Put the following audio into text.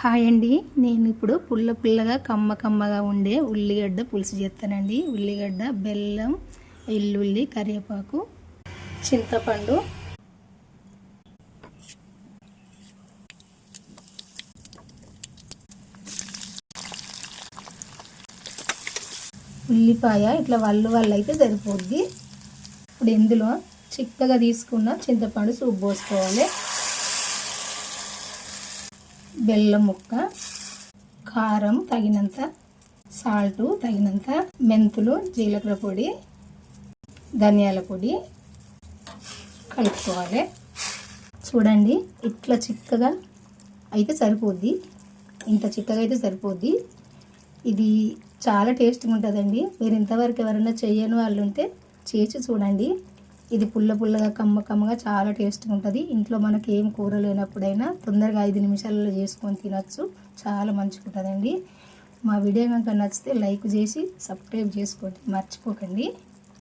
Hi అండి. నేను ఇప్పుడు పుల్ల పుల్లగా కమ్మ కమ్మగా ఉండే ఉల్లిగడ్డ పులుసు చేస్తానండి. ఉల్లిగడ్డ బెల్లం ఎల్లుల్లి కరివేపాకు చింతపండు. ఉల్లిపాయ ఇట్లా వల్లు వల్ల అయితే సరిపోద్ది. ఇప్పుడు ఇందులో చిక్కగా తీసుకున్న చింతపండు సూప్ పోసుకోవాలి. బెల్లం ముక్క కారం తగినంత సాల్ట్ తగినంత మెంతులు జీలకర్ర పొడి ధనియాల పొడి కలుపుకోవాలి. చూడండి ఇట్లా చిక్కగా అయితే సరిపోద్ది. ఇంత చిక్కగా అయితే సరిపోద్ది. ఇది చాలా టేస్ట్గా ఉంటుందండి. మీరు ఇంతవరకు ఎవరైనా చేయని వాళ్ళు ఉంటే చేసి చూడండి. ఇది పుల్ల పుల్లగా కమ్మ కమ్మగా చాలా టేస్ట్గా ఉంటుంది. ఇంట్లో మనకి ఏం కూర లేనప్పుడైనా తొందరగా ఐదు నిమిషాలలో చేసుకొని తినచ్చు. చాలా మంచిగా ఉంటుందండి మా వీడియో కనుక నచ్చితే లైక్ చేసి సబ్స్క్రైబ్ చేసుకోండి మర్చిపోకండి.